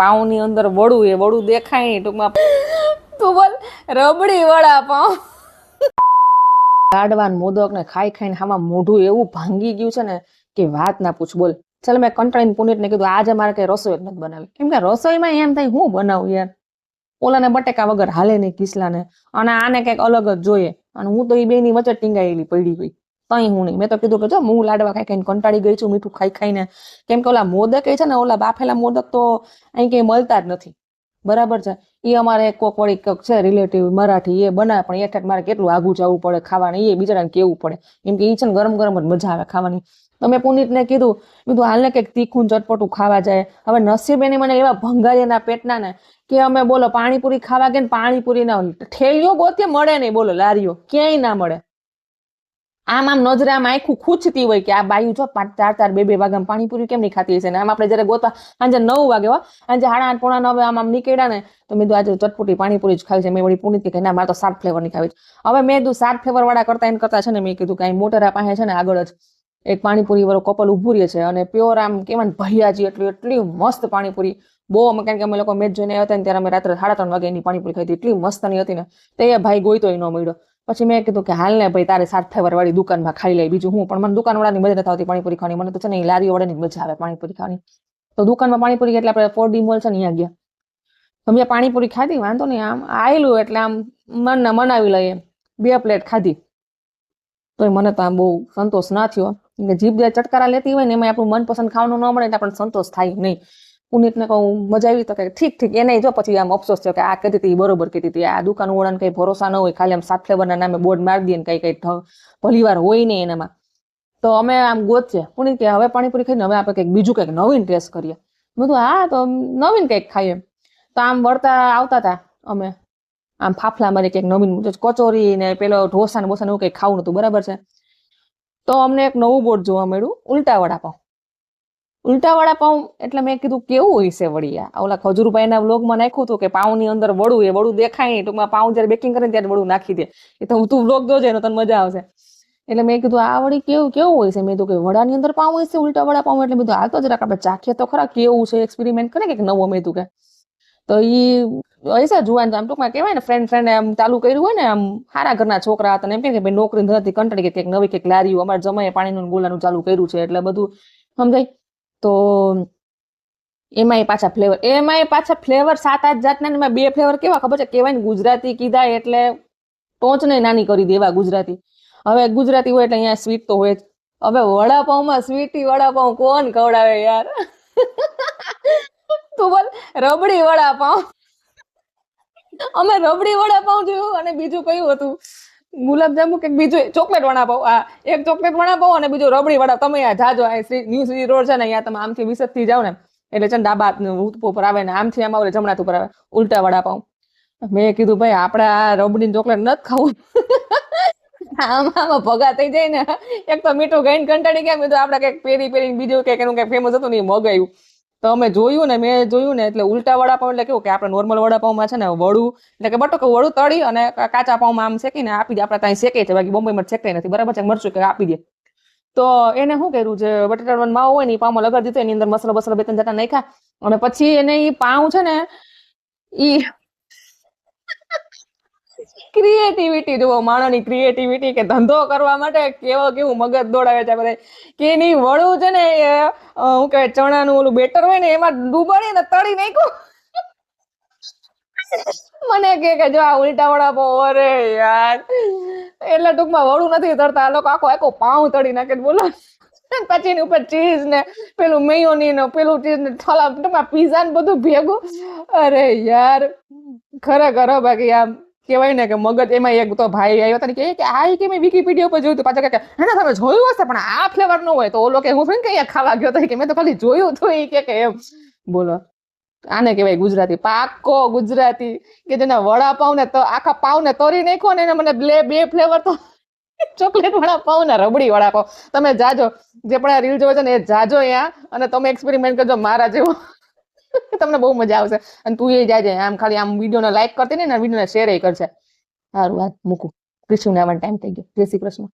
પાઉંની અંદર વડું એ વડું દેખાય નહીં, ટૂંકમાં તું બોલ, રબડી વડા પાઉ. ને મોદક ને ખાઈ ખાઈને આમાં મોઢું એવું ભાંગી ગયું છે ને કે વાત ના પૂછ, બોલ. ચાલ, મેં કંટાળીને પુનિતને કીધું, આજે મારે કઈ રસોઈ નથી બનાવી કેમ કે રસોઈમાં એમ થાય, હું બનાવું યાર? ઓલાને બટેકા વગર હાલે નહીં, કિસલાને. અને આને કંઈક અલગ જ જોઈએ. અને હું તો એ બેની વચ્ચે ટીંગાયેલી પડી ગઈ. તઈ હું નહીં. મેં તો કીધું કે જો, હું લાડવા ખાઈ ખાઈને કંટાળી ગઈ છું, મીઠું ખાઈ ખાઈને. કેમ કે ઓલા મોદક એ છે ને, ઓલા બાફેલા મોદક તો અહીં કઈ મળતા જ નથી. બરાબર છે? એ અમારે કોક વળી કોક છે રિલેટિવ મરાઠી, એ બનાવે, પણ એઠ મારે કેટલું આઘું જવું પડે, ખાવાની એ બિચારાને કેવું પડે? કેમ કે એ છે ને ગરમ ગરમ જ મજા આવે ખાવાની. તો મેં પુનિતને કીધું કીધું, હાલને કંઈક તીખું ચટપટું ખાવા જાય. હવે નસીબ એને મને એવા ભંગારીના પેટના ને કે અમે બોલો, પાણીપુરી ખાવા ગયા ને પાણીપુરી ના હોય. ઠેલીઓ ગોતે, મળે નહીં. બોલો, લારીઓ ક્યાંય ના મળે. આમ આમ નજરે આમ આખું ખૂંચતી હોય કે આ બાયું જો ચાર ચાર, બે બે વાગે પાણીપુરી કેમ નહીં ખાતી હશે ને? આમ આપણે જયારે ગોતા, સાંજે નવ વાગે હોય સાંજે સાડા આઠ પોણા નવે આમ આમ નીકળ્યા ને, તો મેં આજે ચટપટી પાણીપુરી જ ખાવી છે, મેં વળી પુણિત કે ના, મારે તો સાત ફ્લેવરની ખાવી છે. હવે મેં કીધું સાત ફ્લેવર વાળા કરતા એમ કરતા છે ને, મેં કીધું કે અહીં મોટેરા પાસે છે ને આગળ જ. એક પાણીપુરી વાળો કપલ ઉભું રહે છે અને પ્યોર આમ કેવાય ભૈયાજી એટલી એટલી મસ્ત પાણીપુરી. બહુ અમે, કારણ કે અમે લોકો મેચ જોઈને આવ્યા હતા ને ત્યારે અમે રાત્રે સાડા ત્રણ વાગે એની પાણીપુરી ખાધી એટલી મસ્તની હતી ને, તે ભાઈ ગોઈતો ન મળ્યો. પછી મેં કીધું કે હાલ ને ભાઈ તારે સાત વાળી દુકાનમાં ખાઈ લઈ. બીજું હું, પણ મને દુકાન વાળાની મજા નથી આવતી પાણીપુરી ખાવાની. મને તો છે ને લારી વાળાની મજા આવે પાણીપુરી ખાવાની. તો દુકાનમાં પાણીપુરી એટલે આપણે ફોર ડી મોલ છે ને અહીંયા ગયા. મેં પાણીપુરી ખાધી, વાંધો નહીં, આમ આવેલું એટલે આમ મન મનાવી લઈએ બે પ્લેટ ખાધી. તોય મને તો આમ બહુ સંતોષ ના થયો. કે જીભ જે ચટકારા લેતી હોય ને એમાં આપણું મનપસંદ ખાવાનું ન મળે એટલે આપણને સંતોષ થાય નહીં. પુનિતને કહું, મજા આવી તો કે ઠીક ઠીક, એને જો પછી આમ અફસોસ થયો કે આ કહેતી હતી બરોબર કહેતી હતી, આ દુકાન વાળાને કઈ ભરોસા ન હોય, ખાલી આમ સાત ફ્લેવરના નામે બોર્ડ મારી દઈએ કઈ કઈ ઢ- ભલી વાર હોય નહીં એનામાં. તો અમે આમ ગોતશે પુનિત કે, હવે પાણીપુરી ખાઈને હવે આપણે કંઈક બીજું કંઈક નવીન ટેસ્ટ કરીએ. મેં કીધું, હા, તો નવીન કંઈક ખાઈએ. તો આમ વળતા આવતા હતા અમે. આમ ફાફલા મારી કંઈક નવીન કચોરી ને પેલો ઢોસા ને બોસા ને એવું કંઈક ખાવું નતું, બરાબર છે. તો અમને એક નવું બોર્ડ જોવા મળ્યું, ઉલટા વડાપાઉં ઉલટા પાઉં, એટલે મેં કીધું, કેવું હોય છે વળી આ ઓલા ખજૂરભાઈના વ્લોગમાં નાખ્યું હતું કે પાઉંની અંદર વડું, એ વડું દેખાય નહીં, ટૂંકમાં પાઉં જ્યારે બેકિંગ કરે ત્યારે વડું નાખી દે. એ તો તું વ્લોગ જોજે, એનો તને મજા આવશે. એટલે મેં કીધું, આ વળી કેવું કેવું હોય છે? મેં કીધું કે, વડાની અંદર પાઉં હશે ઉલટા વડા પાઉં. એટલે બધું હાલ તો જરાક આપણે ચાખીએ તો ખરા, કેવું છે? એક્સપેરિમેન્ટ કરે કે નવો મેં કે? તો ઈ હશે જુવાન આમ ટૂંકમાં કહેવાય ને ફ્રેન્ડ ફ્રેન્ડ આમ ચાલુ કર્યું હોય ને, આમ સારા ઘરના છોકરા હતા ને, એમ કે ભાઈ, નોકરી નથી કંટાળી કે કંઈક નવી કંઈક લારીઓ અમારે જમાએ પાણીનું ને ગોલાનું ચાલુ કર્યું છે. એટલે બધું સમજાય? તો એમાંય પાછા ફ્લેવર એમાંય પાછા ફ્લેવર સાત આઠ જાતના એમાં બે ફ્લેવર કેવા? ખબર છે? કહેવાય ને ગુજરાતી કીધા એટલે ટોચને નાની કરી દેવા ગુજરાતી. હવે ગુજરાતી હોય એટલે અહીંયા સ્વીટ તો હોય જ. હવે વડાપાઉંમાં સ્વીટી વડાપાઉં કોણ ખવડાવે યાર? તું બોલ, રબડી વડાપાઉં. અમે રબડી વડાપાઉં જોયું અને બીજું કયું હતું? ગુલાબજાંબુ કે બીજું ચોકલેટ વડાપાઉં આ એક ચોકલેટ વડાપાઉં અને બીજું રબડી વડા. તમે આ જાજો, આ શ્રી ન્યુ શ્રી રોડ છે ને, અહીંયા તમે આમથી વિસતથી જાઓ ને, એટલે છે ને ડાબા ઉપર આવે ને, આમથી આમ આવે જમણા હાથ ઉપર આવે. ઉલટા વડાપાઉં મેં કીધું, ભાઈ, આપણે આ રબડી ચોકલેટ નથી ખાવું. આમાં ભગા થઈ જાય ને. એક તો મીઠું ગાઈને કંટાળી ગયા તો આપણે કંઈક પેરી પેરી બીજું કંઈક એનું કંઈક ફેમસ હતું ને, એ મગાવ્યું તો અમે જોયું ને, મેં જોયું ને, એટલે ઉલટા વડાપાઉં એટલે કેવું કે આપણે નોર્મલ વડાપાઉંમાં છે ને, વડું, એટલે કે બટો વડું તળી અને કાચા પાઉંમાં આમ શેકીને આપી દે. આપણે ત્યાં શેકે છે, બાકી બોમ્બેમાં શેકાય નથી. બરાબર છે? મરચું કે આપી દે. તો એને શું કર્યું? છે બટેટાનો માવો હોય ને, એ પાઉંમાં લગાડી દીધો, એની અંદર મસાલો બસાલો બે ત્રણ જતા નાખ્યા. અને પછી એને એ પાઉં છે ને, ઈ ક્રિએટિવિટી જુઓ માણસની ક્રિએટિવિટી કે ધંધો કરવા માટે કેવો કેવું મગજ દોડાવે છે બધા. કે એની વળું છે ને એ હું કહેવાય, ચણાનું ઓલું બેટર હોય ને, એમાં ડૂબાડી ને તળી નાખ્યું. મને કે કે જો આ ઉલટા વડાપાઉં અરે યાર. એટલે ટૂંકમાં વળું નથી તળતા આ લોકો આખો આખો પાઉં તળી નાખે બોલો. પછી એની ઉપર ચીઝ ને, પેલું મેયોની ને, પેલું ચીઝ ને થોડા ટૂંકમાં પીઝા ને બધું ભેગું. અરે યાર, ખરેખર બાકી આમ કહેવાય ને કે મગજ એમાં એક તો ભાઈ આવ્યો કહે કે આ કે મેં વિકીપીડિયા પર જોયું હતું પાછા કે હે તમે જોયું હશે, પણ આ ફ્લેવર નો હોય. તો ઓલો કે હું ફ્રેન્ડ કઈ ખાવા ગયો હતો કે મેં તો ખાલી જોયું હતું, એ કે એમ. બોલો. આને કહેવાય ગુજરાતી. પાકો ગુજરાતી. કે જેના વડાપાવ ને તો આખા પાવ ને તરી નાખો ને મને બે બે ફ્લેવર તો ચોકલેટ વડાપાવ ને રબડી વડાપાવ તમે જાજો. જે પણ આ રીલ જોવે છે ને એ જાજો અહીંયા અને તમે એક્સપેરિમેન્ટ કરજો મારા જેવો. તમને બહુ મજા આવશે. અને તું એ જાજે આમ ખાલી આમ વિડીયોને લાઈક કરતી ને, વિડીયોને શેર એ કરશે. સારું વાત મૂકું. કૃષ્ણ આવવાનો ટાઈમ થઈ ગયો. જય શ્રી કૃષ્ણ.